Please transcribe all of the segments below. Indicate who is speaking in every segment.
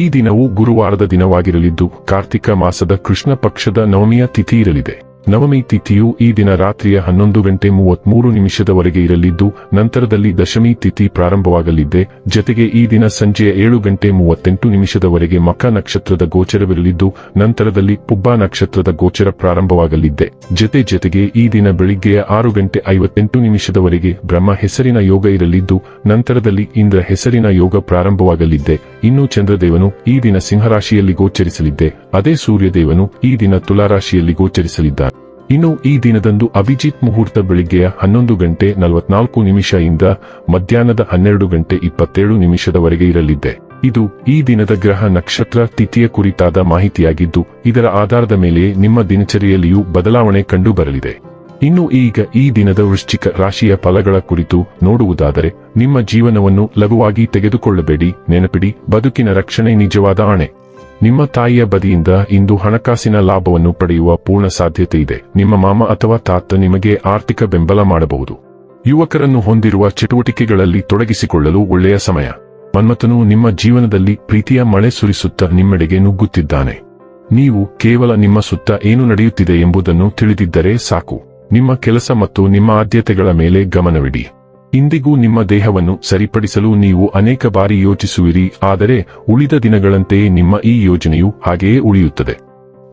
Speaker 1: ಈ ದಿನವು ಗುರುವಾರದ ದಿನವಾಗಿರಲಿದ್ದು, ಕಾರ್ತಿಕ ಮಾಸದ ಕೃಷ್ಣ ಪಕ್ಷದ ನವಮಿಯ ತಿಥಿ ಇರಲಿದೆ. ನವಮಿ ತಿಥಿಯು ಈ ದಿನ ರಾತ್ರಿಯ ಹನ್ನೊಂದು ಗಂಟೆ ಮೂವತ್ಮೂರು ನಿಮಿಷದವರೆಗೆ ಇರಲಿದ್ದು, ನಂತರದಲ್ಲಿ ದಶಮಿ ತಿಥಿ ಪ್ರಾರಂಭವಾಗಲಿದೆ ಜತೆಗೆ ಈ ದಿನ ಸಂಜೆಯ ಏಳು ಗಂಟೆ ಮೂವತ್ತೆಂಟು ನಿಮಿಷದವರೆಗೆ ಮಕ ನಕ್ಷತ್ರದ ಗೋಚರವಿರಲಿದ್ದು, ನಂತರದಲ್ಲಿ ಪುಬ್ಬ ನಕ್ಷತ್ರದ ಗೋಚರ ಪ್ರಾರಂಭವಾಗಲಿದೆ ಜತೆ ಜತೆಗೆ ಈ ದಿನ ಬೆಳಿಗ್ಗೆಯ ಆರು ಗಂಟೆ ಐವತ್ತೆಂಟು ನಿಮಿಷದವರೆಗೆ ಬ್ರಹ್ಮ ಹೆಸರಿನ ಯೋಗ ಇರಲಿದ್ದು, ನಂತರದಲ್ಲಿ ಇಂದ್ರ ಹೆಸರಿನ ಯೋಗ ಪ್ರಾರಂಭವಾಗಲಿದ್ದೆ. ಇನ್ನು ಚಂದ್ರದೇವನು ಈ ದಿನ ಸಿಂಹರಾಶಿಯಲ್ಲಿ ಗೋಚರಿಸಲಿದ್ದೆ. ಅದೇ ಸೂರ್ಯದೇವನು ಈ ದಿನ ತುಲಾರಾಶಿಯಲ್ಲಿ ಗೋಚರಿಸಲಿದ್ದಾರೆ ಇನ್ನು ಈ ದಿನದಂದು ಅಭಿಜಿತ್ ಮುಹೂರ್ತ ಬೆಳಿಗ್ಗೆಯ ಹನ್ನೊಂದು ಗಂಟೆ ನಲವತ್ನಾಲ್ಕು ನಿಮಿಷ ಇಂದ ಮಧ್ಯಾಹ್ನದ ಹನ್ನೆರಡು ಗಂಟೆ ಇಪ್ಪತ್ತೇಳು ನಿಮಿಷದವರೆಗೆ ಇರಲಿದ್ದೆ. ಇದು ಈ ದಿನದ ಗ್ರಹ ನಕ್ಷತ್ರ ತಿಥಿಯ ಕುರಿತಾದ ಮಾಹಿತಿಯಾಗಿದ್ದು, ಇದರ ಆಧಾರದ ಮೇಲೆ ನಿಮ್ಮ ದಿನಚರಿಯಲ್ಲಿಯೂ ಬದಲಾವಣೆ ಕಂಡು ಬರಲಿದೆ ಇನ್ನು ಈಗ ಈ ದಿನದ ವೃಶ್ಚಿಕ ರಾಶಿಯ ಫಲಗಳ ಕುರಿತು ನೋಡುವುದಾದರೆ, ನಿಮ್ಮ ಜೀವನವನ್ನು ಲಘುವಾಗಿ ತೆಗೆದುಕೊಳ್ಳಬೇಡಿ, ನೆನಪಿಡಿ, ಬದುಕಿನ ರಕ್ಷಣೆ ನಿಜವಾದ ಆಣೆ. ನಿಮ್ಮ ತಾಯಿಯ ಬದಿಯಿಂದ ಇಂದು ಹಣಕಾಸಿನ ಲಾಭವನ್ನು ಪಡೆಯುವ ಪೂರ್ಣ ಸಾಧ್ಯತೆ ಇದೆ. ನಿಮ್ಮ ಮಾಮ ಅಥವಾ ತಾತ ನಿಮಗೆ ಆರ್ಥಿಕ ಬೆಂಬಲ ಮಾಡಬಹುದು. ಯುವಕರನ್ನು ಹೊಂದಿರುವ ಚಟುವಟಿಕೆಗಳಲ್ಲಿ ತೊಡಗಿಸಿಕೊಳ್ಳಲು ಒಳ್ಳೆಯ ಸಮಯ. ಮನ್ಮಥನು ನಿಮ್ಮ ಜೀವನದಲ್ಲಿ ಪ್ರೀತಿಯ ಮಳೆ ಸುರಿಸುತ್ತ ನಿಮ್ಮೆಡೆಗೆ ನುಗ್ಗುತ್ತಿದ್ದಾನೆ. ನೀವು ಕೇವಲ ನಿಮ್ಮ ಸುತ್ತ ಏನು ನಡೆಯುತ್ತಿದೆ ಎಂಬುದನ್ನು ತಿಳಿದಿದ್ದರೆ ಸಾಕು. ನಿಮ್ಮ ಕೆಲಸ ಮತ್ತು ನಿಮ್ಮ ಆದ್ಯತೆಗಳ ಮೇಲೆ ಗಮನವಿಡಿ. ಇಂದಿಗೂ ನಿಮ್ಮ ದೇಹವನ್ನು ಸರಿಪಡಿಸಲು ನೀವು ಅನೇಕ ಬಾರಿ ಯೋಚಿಸುವಿರಿ, ಆದರೆ ಉಳಿದ ದಿನಗಳಂತೆಯೇ ನಿಮ್ಮ ಈ ಯೋಜನೆಯು ಹಾಗೆಯೇ ಉಳಿಯುತ್ತದೆ.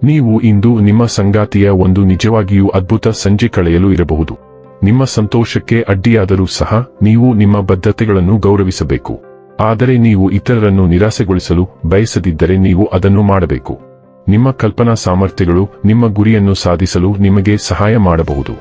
Speaker 1: ನೀವು ಇಂದು ನಿಮ್ಮ ಸಂಗಾತಿಯ ಒಂದು ನಿಜವಾಗಿಯೂ ಅದ್ಭುತ ಸಂಜೆ ಕಳೆಯಲು ಇರಬಹುದು. ನಿಮ್ಮ ಸಂತೋಷಕ್ಕೆ ಅಡ್ಡಿಯಾದರೂ ಸಹ ನೀವು ನಿಮ್ಮ ಬದ್ಧತೆಗಳನ್ನು ಗೌರವಿಸಬೇಕು. ಆದರೆ ನೀವು ಇತರರನ್ನು ನಿರಾಸೆಗೊಳಿಸಲು ಬಯಸದಿದ್ದರೆ ನೀವು ಅದನ್ನು ಮಾಡಬೇಕು. ನಿಮ್ಮ ಕಲ್ಪನಾ ಸಾಮರ್ಥ್ಯಗಳು ನಿಮ್ಮ ಗುರಿಯನ್ನು ಸಾಧಿಸಲು ನಿಮಗೆ ಸಹಾಯ ಮಾಡಬಹುದು.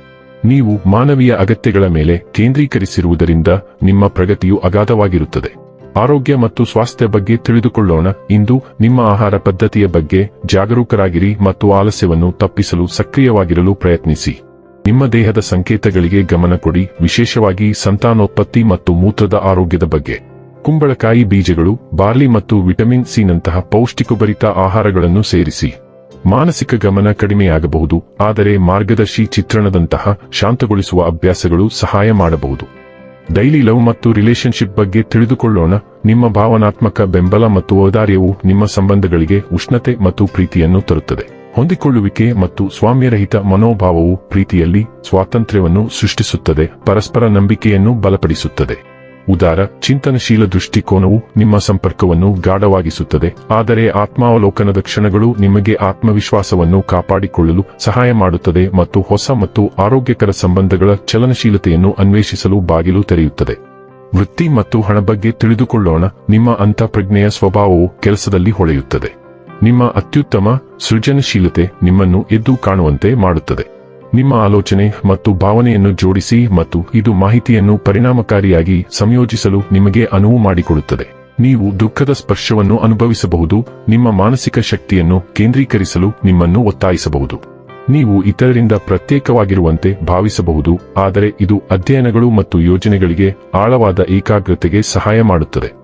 Speaker 1: ನೀವು ಮಾನವೀಯ ಅಗತ್ಯಗಳ ಮೇಲೆ ಕೇಂದ್ರೀಕರಿಸಿರುವುದರಿಂದ ನಿಮ್ಮ ಪ್ರಗತಿಯು ಅಗಾಧವಾಗಿರುತ್ತದೆ. ಆರೋಗ್ಯ ಮತ್ತು ಸ್ವಾಸ್ಥ್ಯ ಬಗ್ಗೆ ತಿಳಿದುಕೊಳ್ಳೋಣ. ಇಂದು ನಿಮ್ಮ ಆಹಾರ ಪದ್ಧತಿಯ ಬಗ್ಗೆ ಜಾಗರೂಕರಾಗಿರಿ ಮತ್ತು ಆಲಸ್ಯವನ್ನು ತಪ್ಪಿಸಲು ಸಕ್ರಿಯವಾಗಿರಲು ಪ್ರಯತ್ನಿಸಿ. ನಿಮ್ಮ ದೇಹದ ಸಂಕೇತಗಳಿಗೆ ಗಮನ ಕೊಡಿ. ವಿಶೇಷವಾಗಿ ಸಂತಾನೋತ್ಪತ್ತಿ ಮತ್ತು ಮೂತ್ರದ ಆರೋಗ್ಯದ ಬಗ್ಗೆ. ಕುಂಬಳಕಾಯಿ ಬೀಜಗಳು, ಬಾರ್ಲಿ ಮತ್ತು ವಿಟಮಿನ್ ಸಿ ನಂತಹ ಪೌಷ್ಟಿಕಭರಿತ ಆಹಾರಗಳನ್ನು ಸೇರಿಸಿ. ಮಾನಸಿಕ ಗಮನ ಕಡಿಮೆಯಾಗಬಹುದು, ಆದರೆ ಮಾರ್ಗದರ್ಶಿ ಚಿತ್ರಣದಂತಹ ಶಾಂತಗೊಳಿಸುವ ಅಭ್ಯಾಸಗಳು ಸಹಾಯ ಮಾಡಬಹುದು. ಡೈಲಿ ಲವ್ ಮತ್ತು ರಿಲೇಶನ್ಶಿಪ್ ಬಗ್ಗೆ ತಿಳಿದುಕೊಳ್ಳೋಣ, ನಿಮ್ಮ ಭಾವನಾತ್ಮಕ ಬೆಂಬಲ ಮತ್ತು ಔದಾರ್ಯವು ನಿಮ್ಮ ಸಂಬಂಧಗಳಿಗೆ ಉಷ್ಣತೆ ಮತ್ತು ಪ್ರೀತಿಯನ್ನು ತರುತ್ತದೆ. ಹೊಂದಿಕೊಳ್ಳುವಿಕೆ ಮತ್ತು ಸ್ವಾಮ್ಯರಹಿತ ಮನೋಭಾವವು ಪ್ರೀತಿಯಲ್ಲಿ ಸ್ವಾತಂತ್ರ್ಯವನ್ನು ಸೃಷ್ಟಿಸುತ್ತದೆ, ಪರಸ್ಪರ ನಂಬಿಕೆಯನ್ನು ಬಲಪಡಿಸುತ್ತದೆ. ಉದಾರ, ಚಿಂತನಶೀಲ ದೃಷ್ಟಿಕೋನವು ನಿಮ್ಮ ಸಂಪರ್ಕವನ್ನು ಗಾಢವಾಗಿಸುತ್ತದೆ. ಆದರೆ ಆತ್ಮಾವಲೋಕನದ ಕ್ಷಣಗಳು ನಿಮಗೆ ಆತ್ಮವಿಶ್ವಾಸವನ್ನು ಕಾಪಾಡಿಕೊಳ್ಳಲು ಸಹಾಯ ಮಾಡುತ್ತದೆ ಮತ್ತು ಹೊಸ ಮತ್ತು ಆರೋಗ್ಯಕರ ಸಂಬಂಧಗಳ ಚಲನಶೀಲತೆಯನ್ನು ಅನ್ವೇಷಿಸಲು ಬಾಗಿಲು ತೆರೆಯುತ್ತದೆ. ವೃತ್ತಿ ಮತ್ತು ಹಣ ಬಗ್ಗೆ ತಿಳಿದುಕೊಳ್ಳೋಣ. ನಿಮ್ಮ ಅಂತಃಪ್ರಜ್ಞೆಯ ಸ್ವಭಾವವು ಕೆಲಸದಲ್ಲಿ ಹೊಳೆಯುತ್ತದೆ. ನಿಮ್ಮ ಅತ್ಯುತ್ತಮ ಸೃಜನಶೀಲತೆ ನಿಮ್ಮನ್ನು ಎದ್ದು ಕಾಣುವಂತೆ ಮಾಡುತ್ತದೆ. ನಿಮ್ಮ ಆಲೋಚನೆ ಮತ್ತು ಭಾವನೆಯನ್ನು ಜೋಡಿಸಿ ಮತ್ತು ಇದು ಮಾಹಿತಿಯನ್ನು ಪರಿಣಾಮಕಾರಿಯಾಗಿ ಸಂಯೋಜಿಸಲು ನಿಮಗೆ ಅನುವು ಮಾಡಿಕೊಡುತ್ತದೆ. ನೀವು ದುಃಖದ ಸ್ಪರ್ಶವನ್ನು ಅನುಭವಿಸಬಹುದು, ನಿಮ್ಮ ಮಾನಸಿಕ ಶಕ್ತಿಯನ್ನು ಕೇಂದ್ರೀಕರಿಸಲು ನಿಮ್ಮನ್ನು ಒತ್ತಾಯಿಸಬಹುದು. ನೀವು ಇತರರಿಂದ ಪ್ರತ್ಯೇಕವಾಗಿರುವಂತೆ ಭಾವಿಸಬಹುದು, ಆದರೆ ಇದು ಅಧ್ಯಯನಗಳು ಮತ್ತು ಯೋಜನೆಗಳಿಗೆ ಆಳವಾದ ಏಕಾಗ್ರತೆಗೆ ಸಹಾಯ ಮಾಡುತ್ತದೆ.